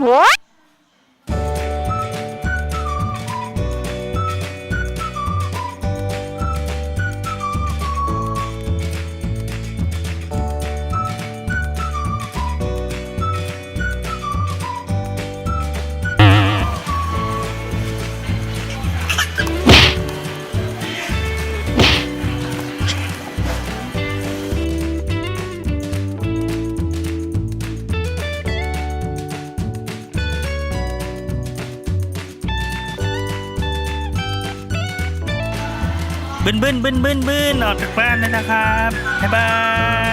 What? บึนบึนบึนบึนบึนออกจากบ้านเลยนะครับบ๊ายบาย